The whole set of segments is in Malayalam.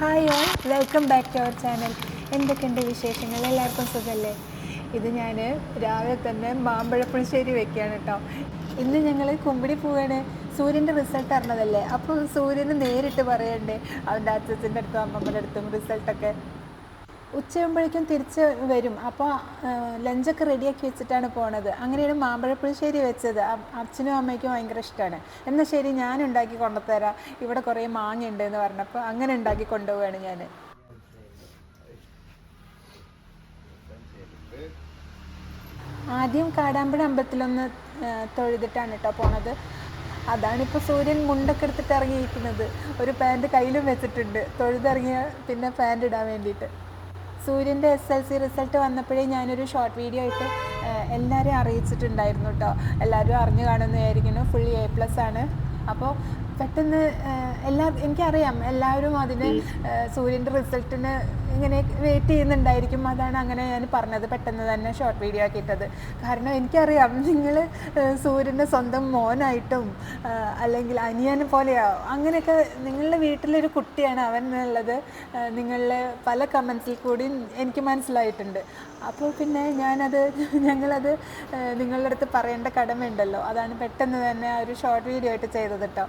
Hi all welcome back to our channel എന്തൊക്കെയുണ്ട് വിശേഷങ്ങൾ? എല്ലാവർക്കും സുഖമല്ലേ ഇത് ഞാൻ രാവിലെ തന്നെ മാമ്പഴപ്പുളിശ്ശേരി വെക്കുകയാണ് കേട്ടോ. ഇന്ന് ഞങ്ങൾ കുമ്പിടി പോവാണ്. സൂര്യന്റെ റിസൾട്ട് അറിഞ്ഞതല്ലേ? അപ്പോൾ സൂര്യന് നേരിട്ട് പറയണ്ടേ? അവന്റെ അച്ഛന്റെ അടുത്തും അമ്മമ്മയുടെ അടുത്തും റിസൾട്ടൊക്കെ ഉച്ചയാകുമ്പോഴേക്കും തിരിച്ച് വരും. അപ്പോൾ ലഞ്ചൊക്കെ റെഡിയാക്കി വെച്ചിട്ടാണ് പോണത്. അങ്ങനെയാണ് മാമ്പഴപ്പുളിശ്ശേരി വെച്ചത്. അച്ഛനും അമ്മയ്ക്കും ഭയങ്കര ഇഷ്ടമാണ് എന്നാൽ ശരി ഞാൻ ഉണ്ടാക്കി കൊണ്ടുത്തരാം ഇവിടെ കുറേ മാങ്ങ ഉണ്ട് എന്ന് പറഞ്ഞപ്പോൾ അങ്ങനെ ഉണ്ടാക്കി കൊണ്ടുപോവുകയാണ് ഞാൻ ആദ്യം കാടാമ്പഴ അമ്പലത്തിലൊന്ന് തൊഴുതിട്ടാണ് കേട്ടോ പോണത്. അതാണിപ്പോൾ സൂര്യൻ മുണ്ടൊക്കെ എടുത്തിട്ട് ഇറങ്ങിയിരിക്കുന്നത്. ഒരു പാന്റ് കയ്യിലും വെച്ചിട്ടുണ്ട്. തൊഴുതിറങ്ങിയ പിന്നെ പാന്റ് ഇടാൻ വേണ്ടിയിട്ട്. സൂര്യന്റെ എസ് എൽ സി റിസൾട്ട് വന്നപ്പോഴേ ഞാനൊരു ഷോർട്ട് വീഡിയോ ആയിട്ട് എല്ലാവരെയും അറിയിച്ചിട്ടുണ്ടായിരുന്നു കേട്ടോ എല്ലാവരും അറിഞ്ഞു കാണുന്നതായിരിക്കുന്നു ഫുള്ളി എ പ്ലസ് ആണ്. അപ്പോൾ പെട്ടെന്ന് എല്ലാ എനിക്കറിയാം എല്ലാവരും അതിന് സൂര്യന്റെ റിസൾട്ടിന് ഇങ്ങനെ വെയിറ്റ് ചെയ്യുന്നുണ്ടായിരിക്കും. അതാണ് അങ്ങനെ ഞാൻ പറഞ്ഞത് പെട്ടെന്ന് തന്നെ ഷോർട്ട് വീഡിയോ ആക്കിയിട്ടത് കാരണം എനിക്കറിയാം നിങ്ങൾ സൂര്യന്റെ സ്വന്തം മോനായിട്ടും അല്ലെങ്കിൽ അനിയനെ പോലെയോ അങ്ങനെയൊക്കെ നിങ്ങളുടെ വീട്ടിലൊരു കുട്ടിയാണ് അവൻ എന്നുള്ളത് നിങ്ങളുടെ നിങ്ങളിലെ പല കമൻസിൽ കൂടി എനിക്ക് മനസ്സിലായിട്ടുണ്ട്. അപ്പോൾ പിന്നെ ഞാനത് ഞങ്ങളത് നിങ്ങളുടെ അടുത്ത് പറയേണ്ട കടമയുണ്ടല്ലോ. അതാണ് പെട്ടെന്ന് തന്നെ ആ ഒരു ഷോർട്ട് വീഡിയോ ആയിട്ട് ചെയ്തത് കേട്ടോ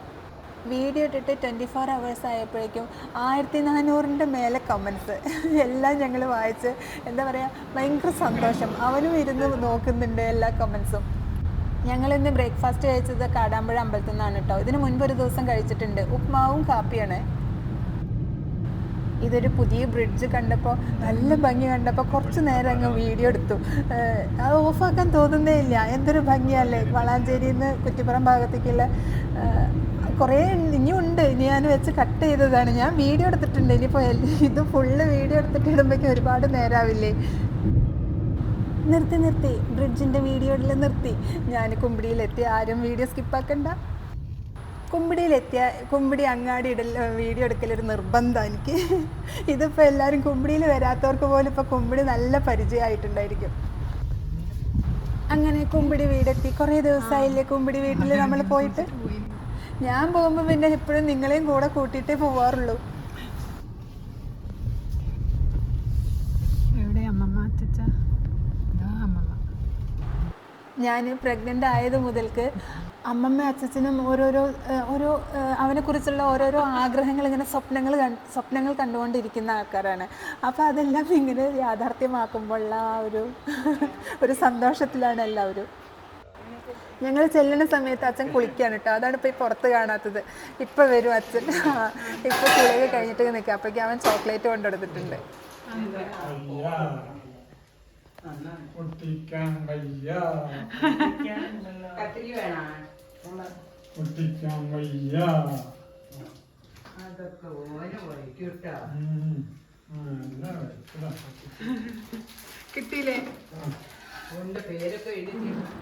വീഡിയോ ഇട്ടിട്ട് ട്വന്റി ഫോർ അവേഴ്സ് ആയപ്പോഴേക്കും ആയിരത്തി നാനൂറിന്റെ മേലെ കമൻസ് എല്ലാം ഞങ്ങൾ വായിച്ച് എന്താ പറയുക ഭയങ്കര സന്തോഷം. അവനും ഇരുന്ന് നോക്കുന്നുണ്ട് എല്ലാ കമൻസും ഞങ്ങൾ ഇന്ന് ബ്രേക്ക്ഫാസ്റ്റ് കഴിച്ചത് കാടാമ്പുഴ അമ്പലത്തിൽ നിന്നാണ് കേട്ടോ ഇതിന് മുൻപ് ഒരു ദിവസം കഴിച്ചിട്ടുണ്ട്. ഉപ്മാവും കാപ്പിയാണ്. ഇതൊരു പുതിയ ബ്രിഡ്ജ് കണ്ടപ്പോൾ നല്ല ഭംഗി കണ്ടപ്പോൾ കുറച്ച് നേരം അങ്ങ് വീഡിയോ എടുത്തു. അത് ഓഫാക്കാൻ തോന്നുന്നേ ഇല്ല. എന്തൊരു ഭംഗിയല്ലേ? വളാഞ്ചേരിയിൽ നിന്ന് കുറ്റിപ്പുറം ഭാഗത്തേക്കുള്ള കുറേ ഇനിയുണ്ട്. ഇനി ഞാൻ വെച്ച് കട്ട് ചെയ്തതാണ്. ഞാൻ വീഡിയോ എടുത്തിട്ടുണ്ട്. ഇനിയിപ്പോൾ ഇത് ഫുള്ള് വീഡിയോ എടുത്തിട്ട് ഇടുമ്പോഴേക്കും ഒരുപാട് നേരാവില്ലേ? നിർത്തി നിർത്തി. ബ്രിഡ്ജിന്റെ വീഡിയോയിൽ നിർത്തി. ഞാൻ കുമ്പിടിയിലെത്തി. ആരും വീഡിയോ സ്കിപ്പാക്കണ്ട കുമ്പിടിയിലെത്തിയ കുമ്പിടി അങ്ങാടി ഇടൽ വീഡിയോ എടുക്കലൊരു നിർബന്ധം എനിക്ക്. ഇതിപ്പോൾ എല്ലാവരും കുമ്പിടിയിൽ വരാത്തവർക്ക് പോലും ഇപ്പോൾ കുമ്പിടി നല്ല പരിചയമായിട്ടുണ്ടായിരിക്കും. അങ്ങനെ കുമ്പിടി വീടെത്തി. കുറേ ദിവസമായില്ലേ കുമ്പിടി വീട്ടിൽ നമ്മൾ പോയിട്ട്? ഞാൻ പോകുമ്പോൾ പിന്നെ എപ്പോഴും നിങ്ങളെയും കൂടെ കൂട്ടിയിട്ടേ പോവാറുള്ളൂ. ഞാൻ പ്രഗ്നന്റ് ആയത് മുതൽക്ക് അമ്മമ്മ അച്ഛനും ഓരോരോ ഒരു ഓരോ അവനെക്കുറിച്ചുള്ള ഓരോരോ ആഗ്രഹങ്ങൾ ഇങ്ങനെ സ്വപ്നങ്ങൾ സ്വപ്നങ്ങൾ കണ്ടുകൊണ്ടിരിക്കുന്ന ആൾക്കാരാണ്. അപ്പോൾ അതെല്ലാം ഇങ്ങനെ യാഥാർത്ഥ്യമാക്കുമ്പോഴുള്ള ആ ഒരു ഒരു സന്തോഷത്തിലാണ് എല്ലാവരും. ഞങ്ങൾ ചെല്ലുന്ന സമയത്ത് അച്ഛൻ കുളിക്കുകയാണ് കേട്ടോ. അതാണ് ഇപ്പോൾ ഈ പുറത്ത് കാണാത്തത്. ഇപ്പം വരും അച്ഛൻ. ഇപ്പോൾ കുളിയൊക്കെ കഴിഞ്ഞിട്ട് നിൽക്കുക അപ്പോഴേക്കും അവൻ ചോക്ലേറ്റ് കൊണ്ടുകൊടുത്തിട്ടുണ്ട് അതൊക്കെ വഴിക്കൂട്ടോ വെച്ചതാ. കിട്ടിയില്ലേ?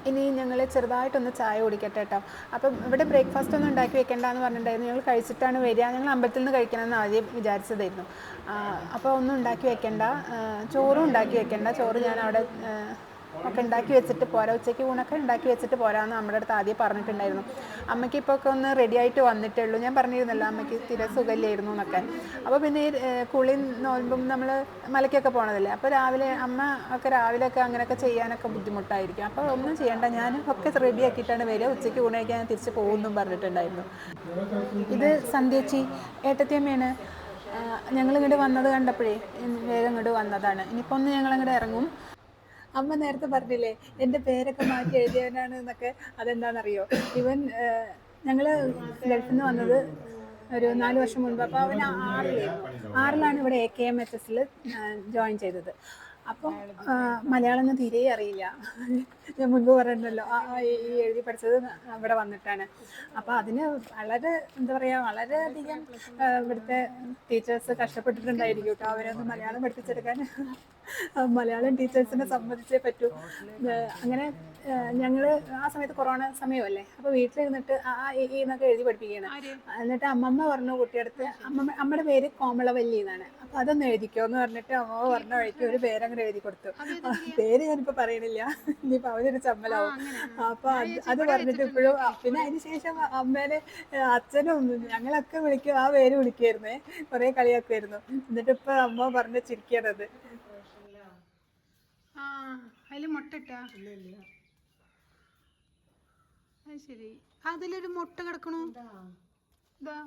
ഇനി ഞങ്ങൾ ചെറുതായിട്ടൊന്ന് ചായ കുടിക്കട്ടെ കേട്ടോ അപ്പം ഇവിടെ ബ്രേക്ക്ഫാസ്റ്റ് ഒന്നും ഉണ്ടാക്കി വെക്കേണ്ടെന്ന് പറഞ്ഞിട്ടുണ്ടായിരുന്നു. ഞങ്ങൾ കഴിച്ചിട്ടാണ് വരിക. ഞങ്ങൾ അമ്പലത്തിൽ നിന്ന് കഴിക്കണമെന്ന് ആദ്യം വിചാരിച്ചതായിരുന്നു. അപ്പോൾ ഒന്നും ഉണ്ടാക്കി വെക്കേണ്ട. ചോറും ഉണ്ടാക്കി വെക്കേണ്ട. ചോറ് ഞാൻ അവിടെ ഒക്കെ ഉണ്ടാക്കി വെച്ചിട്ട് പോരാ. ഉച്ചയ്ക്ക് ഊണൊക്കെ ഉണ്ടാക്കി വെച്ചിട്ട് പോരാന്ന് നമ്മുടെ അടുത്ത് ആദ്യം പറഞ്ഞിട്ടുണ്ടായിരുന്നു. അമ്മയ്ക്ക് ഇപ്പോൾ ഒക്കെ ഒന്ന് റെഡി ആയിട്ട് വന്നിട്ടേ ഉള്ളൂ ഞാൻ പറഞ്ഞിരുന്നല്ലോ അമ്മയ്ക്ക് സ്ഥിര സുഖമില്ലായിരുന്നു എന്നൊക്കെ. അപ്പോൾ പിന്നെ ഈ കുളി നോൽമ്പും നമ്മൾ മലയ്ക്കൊക്കെ പോണതല്ലേ? അപ്പോൾ രാവിലെ അമ്മ ഒക്കെ രാവിലെ രാവിലെയൊക്കെ അങ്ങനെയൊക്കെ ചെയ്യാനൊക്കെ ബുദ്ധിമുട്ടായിരിക്കും. അപ്പോൾ ഒന്നും ചെയ്യേണ്ട. ഞാൻ ഒക്കെ റെഡി ആക്കിയിട്ടാണ് വരിക. ഉച്ചയ്ക്ക് ഊണ് കഴിക്കാൻ ഞാൻ തിരിച്ച് പോകുമെന്നും പറഞ്ഞിട്ടുണ്ടായിരുന്നു. ഇത് സന്ധ്യച്ചി ഏട്ടത്തിയമ്മയാണ്. ഞങ്ങൾ ഇങ്ങോട്ട് വന്നത് കണ്ടപ്പോഴേ വേഗം ഇങ്ങോട്ട് വന്നതാണ്. ഇനിയിപ്പോൾ ഒന്ന് ഞങ്ങൾ അങ്ങോട്ട് ഇറങ്ങും. അമ്മ നേരത്തെ പറഞ്ഞില്ലേ എന്റെ പേരൊക്കെ മാറ്റി എഴുതിയവനാണ് എന്നൊക്കെ. അതെന്താണെന്നറിയോ? ഇവൻ ഞങ്ങൾ ഗൾഫിൽ നിന്ന് വന്നത് ഒരു നാല് വർഷം മുൻപ്. അപ്പോൾ അവൻ ആറിലായിരുന്നു ആറിലാണ് ഇവിടെ എ കെ എം എച്ച് എസിൽ ജോയിൻ ചെയ്തത്. അപ്പം മലയാളം ഒന്നും തീരെ അറിയില്ല. ഞാൻ മുൻപ് പറഞ്ഞല്ലോ ആ ഈ എഴുതി പഠിച്ചത് അവിടെ വന്നിട്ടാണ്. അപ്പോൾ അതിന് വളരെ എന്താ പറയുക വളരെയധികം ഇവിടുത്തെ ടീച്ചേഴ്സ് കഷ്ടപ്പെട്ടിട്ടുണ്ടായിരിക്കും കേട്ടോ അവരൊന്ന് മലയാളം പഠിപ്പിച്ചെടുക്കാൻ. മലയാളം ടീച്ചേഴ്സിനെ സംബന്ധിച്ചേ പറ്റൂ. അങ്ങനെ ഞങ്ങൾ ആ സമയത്ത് കൊറോണ സമയമല്ലേ? അപ്പോൾ വീട്ടിലിരുന്നിട്ട് ആ ഈ എന്നൊക്കെ എഴുതി പഠിപ്പിക്കുകയാണ്. എന്നിട്ട് അമ്മമ്മ പറഞ്ഞു കുട്ടിയടുത്ത് അമ്മമ്മ അമ്മയുടെ പേര് കോമളവല്ലി എന്നാണ്. അപ്പോൾ അതൊന്ന് എഴുതിക്കോ എന്ന് പറഞ്ഞിട്ട് അമ്മ പറഞ്ഞ വഴിക്ക് ഒരു പേരങ്ങനെ എഴുതി കൊടുത്തു. പേര് ഞാനിപ്പോൾ പറയണില്ല. ഇനിയിപ്പോൾ അവനൊരു ചമ്മലാവും. അപ്പോൾ അത് പറഞ്ഞിട്ട് ഇപ്പോഴും പിന്നെ അതിന് ശേഷം അമ്മേനെ അച്ഛനും ഞങ്ങളൊക്കെ വിളിക്കും ആ പേര് വിളിക്കുമായിരുന്നേ കുറേ കളിയാക്കുമായിരുന്നു എന്നിട്ട് ഇപ്പൊ അമ്മ പറഞ്ഞ് ചിരിക്കണത്. അതിൽ മുട്ട ഇട്ടാ അത് ശരി. അതിലൊരു മുട്ട കിടക്കണു? ഇതാ.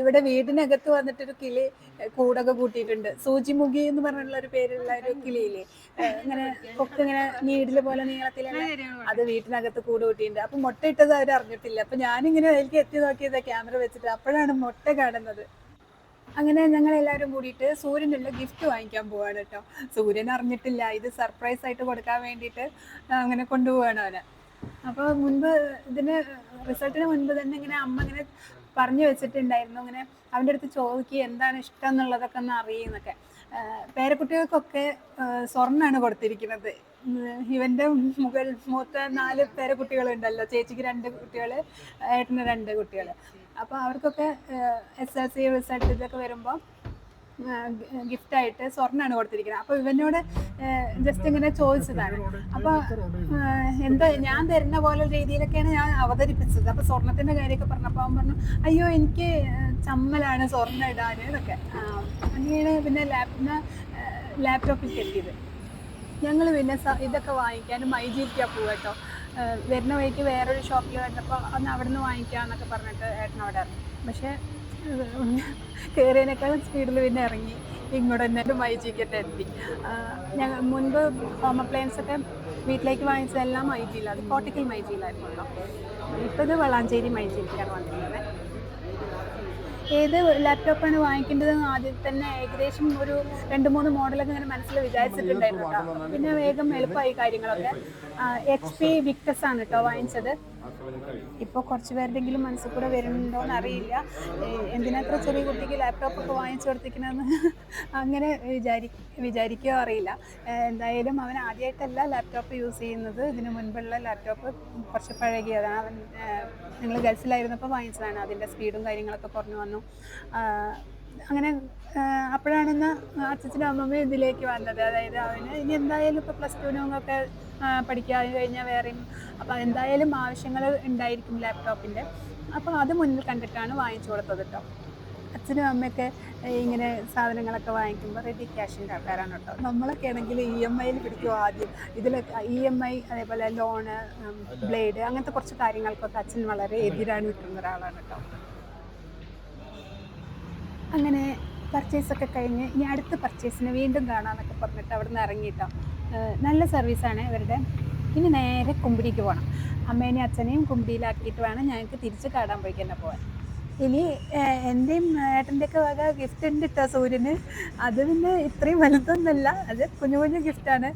ഇവിടെ വീടിനകത്ത് വന്നിട്ടൊരു കിളി കൂടൊക്കെ കൂട്ടിയിട്ടുണ്ട്. സൂചിമുഖി എന്ന് പറഞ്ഞുള്ള ഒരു പേരുള്ള ഒരു കിളിയില്ലേ? ഇങ്ങനെ കൊക്ക് ഇങ്ങനെ നീടിൽ പോലെ നീളത്തിലുള്ള അത് വീട്ടിനകത്ത് കൂട് കൂട്ടിയിട്ടുണ്ട്. അപ്പൊ മുട്ട ഇട്ടത് അവർ അറിഞ്ഞിട്ടില്ല അപ്പൊ ഞാനിങ്ങനെ അതിലേക്ക് എത്തി നോക്കിയത് ക്യാമറ വെച്ചിട്ട്. അപ്പോഴാണ് മുട്ട കാണുന്നത്. അങ്ങനെ ഞങ്ങൾ എല്ലാവരും കൂടിയിട്ട് സൂര്യനുള്ള ഗിഫ്റ്റ് വാങ്ങിക്കാൻ പോവാണ് കേട്ടോ. സൂര്യൻ അറിഞ്ഞിട്ടില്ല ഇത് സർപ്രൈസ് ആയിട്ട് കൊടുക്കാൻ വേണ്ടിയിട്ട് അങ്ങനെ കൊണ്ടുപോവാണ് അവനെ. അപ്പോൾ മുൻപ് ഇതിന് റിസൾട്ടിന് മുൻപ് തന്നെ ഇങ്ങനെ അമ്മ ഇങ്ങനെ പറഞ്ഞു വെച്ചിട്ടുണ്ടായിരുന്നു. ഇങ്ങനെ അവന്റെ അടുത്ത് ചോദിക്കുക എന്താണ് ഇഷ്ടം എന്നുള്ളതൊക്കെ ഒന്ന് അറിയുന്നൊക്കെ. പേരക്കുട്ടികൾക്കൊക്കെ സ്വർണമാണ് കൊടുത്തിരിക്കുന്നത്. ഇവന്റെ മുകൾ മൂത്ത നാല് പേരക്കുട്ടികളുണ്ടല്ലോ. ചേച്ചിക്ക് രണ്ട് കുട്ടികൾ ഏട്ടന് രണ്ട് കുട്ടികൾ അപ്പോൾ അവർക്കൊക്കെ എസ് എൽ സി റിസൾട്ട് ഇതൊക്കെ വരുമ്പോൾ ഗിഫ്റ്റായിട്ട് സ്വർണമാണ് കൊടുത്തിരിക്കുന്നത്. അപ്പോൾ ഇവനോട് ജസ്റ്റ് ഇങ്ങനെ ചോദിച്ചതാണ്. അപ്പോൾ എന്താ ഞാൻ തരുന്ന പോലെ രീതിയിലൊക്കെയാണ് ഞാൻ അവതരിപ്പിച്ചത്. അപ്പോൾ സ്വർണത്തിന്റെ കാര്യമൊക്കെ പറഞ്ഞപ്പോൾ അവൻ പറഞ്ഞു അയ്യോ എനിക്ക് ചമ്മലാണ് സ്വർണം ഇടാൻ എന്നൊക്കെ. അങ്ങനെയാണ് പിന്നെ ലാപ്പിന് ലാപ്ടോപ്പിൽ കെട്ടിയത്. ഞങ്ങൾ പിന്നെ ഇതൊക്കെ വാങ്ങിക്കാനും മൈജിരിക്കാൻ പോവുക കേട്ടോ. ഏഹ് വരുന്ന വഴിക്ക് വേറൊരു ഷോപ്പിൽ വരുന്നപ്പോൾ അന്ന് അവിടെ നിന്ന് വാങ്ങിക്കാമെന്നൊക്കെ പറഞ്ഞിട്ട് ഏട്ടൻ അവിടെ ഇറങ്ങി. പക്ഷേ കയറിയതിനേക്കാളും സ്പീഡിൽ പിന്നെ ഇറങ്ങി. ഇങ്ങോട്ട് തന്നെ മൈജിക്കറ്റ് എത്തി. ഞങ്ങൾ മുൻപ് ഹോം അപ്ലയൻസ് ഒക്കെ വീട്ടിലേക്ക് വാങ്ങിച്ചതെല്ലാം മൈജിയിലാണ് കോട്ടിക്കൽ മൈജിയിലായിരുന്നു കേട്ടോ ഇപ്പോൾ ഇത് വളാഞ്ചേരി മൈജിയിലേക്കാണ് വന്നിരിക്കുന്നത്. ഏത് ലാപ്ടോപ്പാണ് വാങ്ങിക്കേണ്ടതെന്ന് ആദ്യം തന്നെ ഏകദേശം ഒരു രണ്ട് മൂന്ന് മോഡലൊക്കെ ഇങ്ങനെ മനസ്സിൽ വിചാരിച്ചിട്ടുണ്ടായിരുന്നു കേട്ടോ. പിന്നെ വേഗം എളുപ്പമായി കാര്യങ്ങളൊക്കെ. എച്ച് പി വിക്ടസ് ആണ് കേട്ടോ വാങ്ങിച്ചത്. ഇപ്പോൾ കുറച്ച് പേരുടെങ്കിലും മനസ്സിൽ കൂടെ വരുന്നുണ്ടോ എന്ന് അറിയില്ല ഏഹ് എന്തിനത്ര ചെറിയ കുട്ടിക്ക് ലാപ്ടോപ്പ് ഒക്കെ വാങ്ങിച്ചു കൊടുത്തിരിക്കണമെന്ന് അങ്ങനെ വിചാരി വിചാരിക്കുകയോ അറിയില്ല. എന്തായാലും അവൻ ആദ്യമായിട്ടല്ല ലാപ്ടോപ്പ് യൂസ് ചെയ്യുന്നത്. ഇതിനു മുൻപുള്ള ലാപ്ടോപ്പ് കുറച്ച് പഴകിയതാണ്. അവൻ ഞങ്ങൾ ഗൾഫിലായിരുന്നപ്പോൾ വാങ്ങിച്ചതാണ്. അതിന്റെ സ്പീഡും കാര്യങ്ങളൊക്കെ കുറഞ്ഞു വന്നു. ആഹ് അങ്ങനെ അപ്പോഴാണെന്ന് അച്ഛനും അമ്മമ്മയും ഇതിലേക്ക് വന്നത്. അതായത് അവന് ഇനി എന്തായാലും ഇപ്പോൾ പ്ലസ് ടുവിനൊക്കെ പഠിക്കാൻ കഴിഞ്ഞാൽ വേറെയും അപ്പോൾ എന്തായാലും ആവശ്യങ്ങൾ ഉണ്ടായിരിക്കും ലാപ്ടോപ്പിന്റെ അപ്പോൾ അത് മുന്നിൽ കണ്ടിട്ടാണ് വാങ്ങിച്ചു കൊടുത്തത് കേട്ടോ അച്ഛനും അമ്മയൊക്കെ ഇങ്ങനെ സാധനങ്ങളൊക്കെ വാങ്ങിക്കുമ്പോൾ റെഡി ക്യാഷിന്റെ ആൾക്കാരാണ് കേട്ടോ നമ്മളൊക്കെ ആണെങ്കിൽ ഇ എം ഐയിൽ പിടിക്കും ആദ്യം. ഇതിലൊക്കെ ഇ എം ഐ അതേപോലെ ലോണ് ബ്ലേഡ് അങ്ങനത്തെ കുറച്ച് കാര്യങ്ങൾക്കൊക്കെ അച്ഛൻ വളരെ എതിരാണ് നിൽക്കുന്ന ഒരാളാണ് കേട്ടോ അങ്ങനെ പർച്ചേസ് ഒക്കെ കഴിഞ്ഞ് ഇനി അടുത്ത പർച്ചേസിന് വീണ്ടും കാണാമെന്നൊക്കെ പറഞ്ഞിട്ട് അവിടെ നിന്ന് ഇറങ്ങിയിട്ടോ നല്ല സർവീസാണ് ഇവരുടെ. ഇനി നേരെ കുമ്പിടിക്ക് പോകണം അമ്മേനെയും അച്ഛനെയും കുമ്പിടിയിലാക്കിയിട്ട് വേണം ഞങ്ങൾക്ക് തിരിച്ച് കാടാൻ പോയിക്ക് തന്നെ പോകാൻ ഇനി എന്റെയും ഏട്ടന്റെയൊക്കെ വക ഗിഫ്റ്റ് ഉണ്ട് കേട്ടോ സൂര്യന്. അത് പിന്നെ ഇത്രയും വലുതൊന്നുമല്ല അത് കുഞ്ഞു കുഞ്ഞു ഗിഫ്റ്റാണ്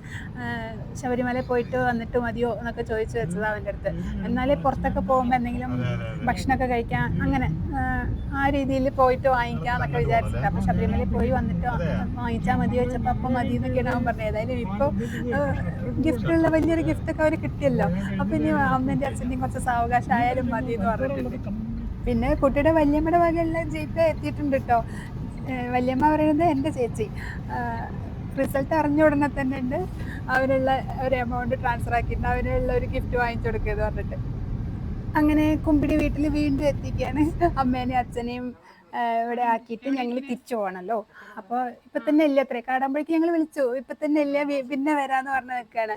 ശബരിമല പോയിട്ട് വന്നിട്ട് മതിയോ എന്നൊക്കെ ചോദിച്ചു വെച്ചത് അവന്റെ അടുത്ത്. എന്നാലേ പുറത്തൊക്കെ പോകുമ്പോൾ എന്തെങ്കിലും ഭക്ഷണമൊക്കെ കഴിക്കാൻ അങ്ങനെ ആ രീതിയിൽ പോയിട്ട് വാങ്ങിക്കാം എന്നൊക്കെ വിചാരിച്ചിട്ട്. അപ്പോൾ ശബരിമല പോയി വന്നിട്ട് വാങ്ങിച്ചാൽ മതി വെച്ചപ്പോൾ അപ്പം മതി എന്നൊക്കെയാണ് അവൻ പറഞ്ഞത്. ഏതായാലും ഇപ്പോൾ ഗിഫ്റ്റുള്ള വലിയൊരു ഗിഫ്റ്റൊക്കെ അവർ കിട്ടിയല്ലോ. അപ്പം ഇനി അമ്മേന്റെ അച്ഛന്റെയും കുറച്ച് സാവകാശം ആയാലും മതി എന്ന് പറഞ്ഞിട്ടുണ്ട്. പിന്നെ കുട്ടിയുടെ വല്യമ്മയുടെ വകയെല്ലാം ജീപ്പ് എത്തിയിട്ടുണ്ട് കേട്ടോ. വല്യമ്മ പറയുന്നത് എന്റെ ചേച്ചി. റിസൾട്ട് അറിഞ്ഞ ഉടനെ തന്നെ ഉണ്ട് അവനുള്ള ഒരു എമൗണ്ട് ട്രാൻസ്ഫർ ആക്കിയിട്ടുണ്ട്. അവനുള്ള ഒരു ഗിഫ്റ്റ് വാങ്ങിച്ചു കൊടുക്കുക എന്ന് പറഞ്ഞിട്ട്. അങ്ങനെ കുമ്പിടി വീട്ടിൽ വീണ്ടും എത്തിക്കുകയാണ്. അമ്മേനെയും അച്ഛനെയും ഇവിടെ ആക്കിയിട്ട് ഞങ്ങൾ തിരിച്ചു പോകണമല്ലോ അപ്പോൾ ഇപ്പൊ തന്നെ ഇല്ല അത്രേ? കാടാകുമ്പോഴേക്ക് ഞങ്ങൾ വിളിച്ചു. ഇപ്പൊ തന്നെ ഇല്ല പിന്നെ വരാന്ന് പറഞ്ഞ് നിൽക്കുകയാണ്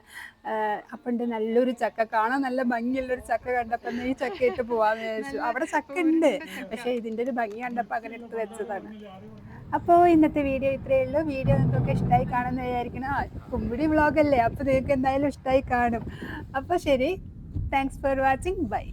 അപ്പം ഉണ്ട് നല്ലൊരു ചക്ക. കാണാൻ നല്ല ഭംഗിയുള്ളൊരു ചക്ക കണ്ടപ്പോൾ ഈ ചക്ക ഇട്ട് പോവാന്ന് വിചാരിച്ചു. അവിടെ ചക്ക ഉണ്ട്. പക്ഷേ ഇതിന്റെ ഒരു ഭംഗി കണ്ടപ്പോൾ അങ്ങനെ എടുത്ത് വെച്ചതാണ്. അപ്പോൾ ഇന്നത്തെ വീഡിയോ ഇത്രയേ ഉള്ളൂ. വീഡിയോ നിങ്ങൾക്കൊക്കെ ഇഷ്ടമായി കാണുമെന്ന് വിചാരിക്കണം കുമ്പിടി വ്ളോഗല്ലേ. അപ്പോൾ നിങ്ങൾക്ക് എന്തായാലും ഇഷ്ടമായി കാണും. അപ്പോൾ ശരി. Thanks for watching bye